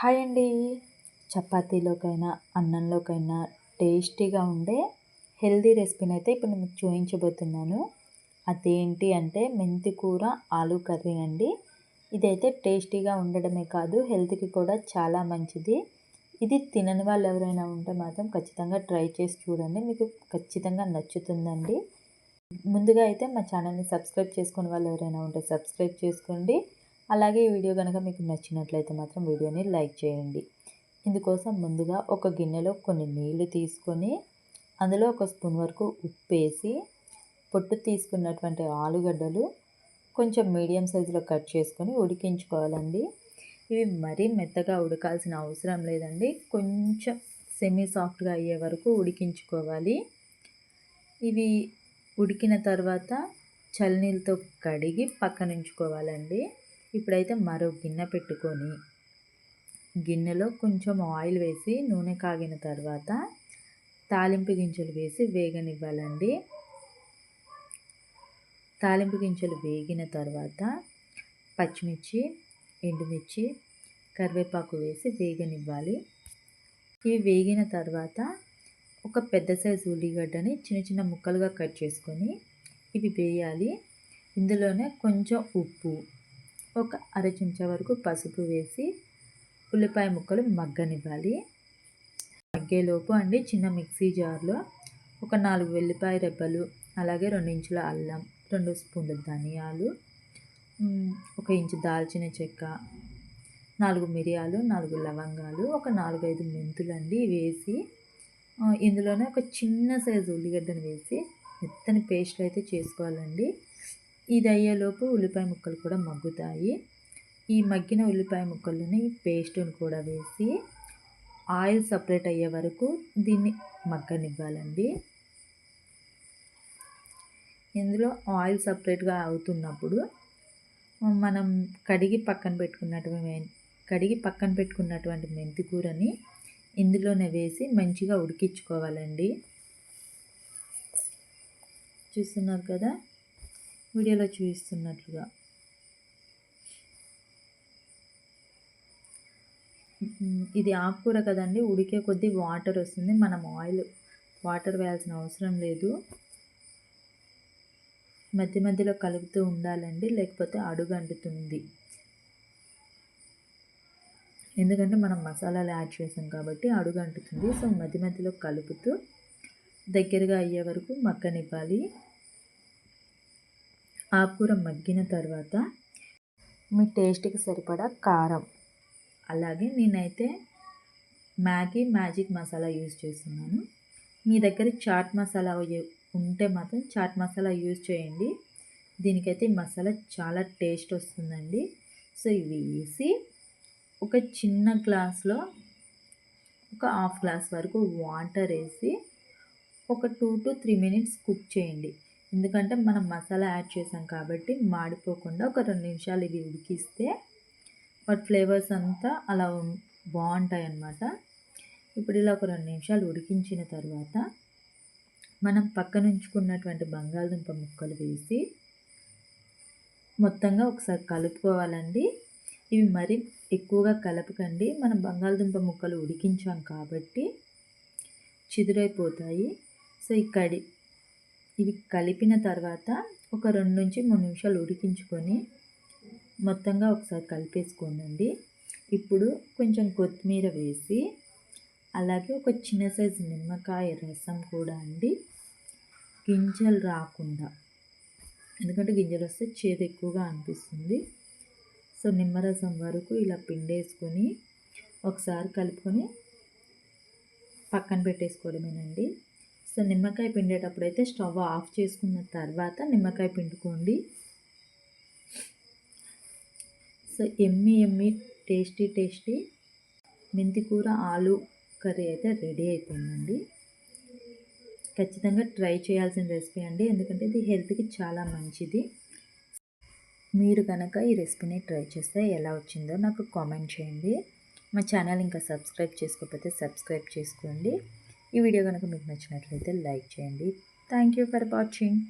Hi అండి. చపాతీలోకైనా అన్నంలోకైనా టేస్టీగా ఉండే హెల్దీ రెసిపీని అయితే ఇప్పుడు మీకు చూపించబోతున్నాను. అదేంటి అంటే మెంతి కూర ఆలు కర్రీ అండి. ఇదైతే టేస్టీగా ఉండడమే కాదు హెల్త్కి కూడా చాలా మంచిది. ఇది తినని వాళ్ళు ఎవరైనా ఉంటే మాత్రం ఖచ్చితంగా ట్రై చేసి చూడండి మీకు ఖచ్చితంగా నచ్చుతుందండి. ముందుగా అయితే మా ఛానల్ని సబ్స్క్రైబ్ చేసుకునే వాళ్ళు ఎవరైనా ఉంటే సబ్స్క్రైబ్ చేసుకోండి. అలాగే ఈ వీడియో కనుక మీకు నచ్చినట్లయితే మాత్రం వీడియోని లైక్ చేయండి. ఇందుకోసం ముందుగా ఒక గిన్నెలో కొన్ని నీళ్ళు తీసుకొని అందులో ఒక స్పూన్ వరకు ఉప్పు వేసి పొట్టు తీసుకున్నటువంటి ఆలుగడ్డలు కొంచెం మీడియం సైజులో కట్ చేసుకొని ఉడికించుకోవాలండి. ఇవి మరీ మెత్తగా ఉడకాల్సిన అవసరం లేదండి. కొంచెం సెమీ సాఫ్ట్గా అయ్యే వరకు ఉడికించుకోవాలి. ఇవి ఉడికిన తర్వాత చల్లనీళ్ళతో కడిగి పక్కన ఉంచుకోవాలండి ఇప్పుడైతే మరో గిన్నె పెట్టుకొని గిన్నెలో కొంచెం ఆయిల్ వేసి నూనె కాగిన తర్వాత తాలింపు గింజలు వేసి వేగనివ్వాలండి. తాలింపు గింజలు వేగిన తర్వాత పచ్చిమిర్చి ఎండుమిర్చి కరివేపాకు వేసి వేగనివ్వాలి. ఇవి వేగిన తర్వాత ఒక పెద్ద సైజు ఉల్లిగడ్డని చిన్న చిన్న ముక్కలుగా కట్ చేసుకొని ఇవి వేయాలి. ఇందులోనే కొంచెం ఉప్పు ఒక అర చెంచా వరకు పసుపు వేసి ఉల్లిపాయ ముక్కలు మగ్గనివ్వాలి. మగ్గేలోపు అండి చిన్న మిక్సీ జార్లో ఒక నాలుగు వెల్లిపాయ రెబ్బలు అలాగే రెండు ఇంచుల అల్లం రెండు స్పూన్ల ధనియాలు ఒక ఇంచు దాల్చిన చెక్క నాలుగు మిరియాలు నాలుగు లవంగాలు ఒక నాలుగైదు మెంతులు అండి వేసి ఇందులోనే ఒక చిన్న సైజు ఉల్లిగడ్డను వేసి మెత్తని పేస్ట్ అయితే చేసుకోవాలండి. ఇది అయ్యేలోపు ఉల్లిపాయ ముక్కలు కూడా మగ్గుతాయి. ఈ మగ్గిన ఉల్లిపాయ ముక్కలని పేస్ట్ని కూడా వేసి ఆయిల్ సపరేట్ అయ్యే వరకు దీన్ని మగ్గనివ్వాలండి. ఇందులో ఆయిల్ సపరేట్గా అవుతున్నప్పుడు మనం కడిగి పక్కన పెట్టుకున్నటువంటి కడిగి పక్కన పెట్టుకున్నటువంటి మెంతి కూరని ఇందులోనే వేసి మంచిగా ఉడికించుకోవాలండి. చూస్తున్నారు కదా? వీడియోలో చూపిస్తున్నట్లుగా. ఇది ఆకుకూర కదండి ఉడికే కొద్దీ వాటర్ వస్తుంది. మనం ఆయిల్ వాటర్ వేయాల్సిన అవసరం లేదు. మధ్య మధ్యలో కలుపుతూ ఉండాలండి లేకపోతే అడుగు అంటుతుంది. ఎందుకంటే మనం మసాలాలు యాడ్ చేసాం కాబట్టి అడుగు అంటుతుంది. సో మధ్య మధ్యలో కలుపుతూ దగ్గరగా అయ్యే వరకు మక్కనివ్వాలి ఆకుకూర మగ్గిన తర్వాత మీ టేస్ట్కి సరిపడా కారం. అలాగే నేనైతే మ్యాగీ మ్యాజిక్ మసాలా యూజ్ చేస్తున్నాను. మీ దగ్గర చాట్ మసాలా ఉంటే మాత్రం చాట్ మసాలా యూజ్ చేయండి. దీనికైతే మసాలా చాలా టేస్ట్ వస్తుందండి. సో ఇవి వేసి ఒక చిన్న గ్లాస్లో ఒక హాఫ్ గ్లాస్ వరకు వాటర్ వేసి ఒక two to three minutes cook చేయండి. ఎందుకంటే మనం మసాలా యాడ్ చేసాం కాబట్టి మాడిపోకుండా ఒక రెండు నిమిషాలు ఇవి ఉడికిస్తే వాటి ఫ్లేవర్స్ అంతా అలా బాగుంటాయి అన్నమాట ఇప్పుడు ఇలా ఒక రెండు నిమిషాలు ఉడికించిన తర్వాత మనం పక్కన ఉంచుకున్నటువంటి బంగాళదుంప ముక్కలు వేసి మొత్తంగా ఒకసారి కలుపుకోవాలండి. ఇవి మరి ఎక్కువగా కలపకండి. మనం బంగాళదుంప ముక్కలు ఉడికించాం కాబట్టి చిదురైపోతాయి. సో ఈ కడి ఇవి కలిపిన తర్వాత ఒక రెండు నుంచి మూడు నిమిషాలు ఉడికించుకొని మొత్తంగా ఒకసారి కలిపేసుకోనండి. ఇప్పుడు కొంచెం కొత్తిమీర వేసి అలాగే ఒక చిన్న సైజు నిమ్మకాయ రసం కూడా అండి. గింజలు రాకుండా ఎందుకంటే గింజలు వస్తే చేదు ఎక్కువగా అనిపిస్తుంది. సో నిమ్మరసం వరకు ఇలా పిండేసుకొని ఒకసారి కలుపుకొని పక్కన పెట్టేసుకోవడమేనండి. సో నిమ్మకాయ పిండేటప్పుడు అయితే స్టవ్ ఆఫ్ చేసుకున్న తర్వాత నిమ్మకాయ పిండుకోండి. So yummy yummy tasty tasty మెంతి కూర ఆలు కర్రీ అయితే రెడీ అయిపోయిందండి. ఖచ్చితంగా ట్రై చేయాల్సిన రెసిపీ అండి ఎందుకంటే ఇది హెల్త్కి చాలా మంచిది. మీరు కనుక ఈ రెసిపీని ట్రై చేస్తే ఎలా వచ్చిందో నాకు కామెంట్ చేయండి. మా ఛానల్ ఇంకా సబ్స్క్రైబ్ చేసుకోకపోతే సబ్స్క్రైబ్ చేసుకోండి. ఈ వీడియో కనుక మీకు నచ్చినట్లయితే లైక్ చేయండి. Thank you for watching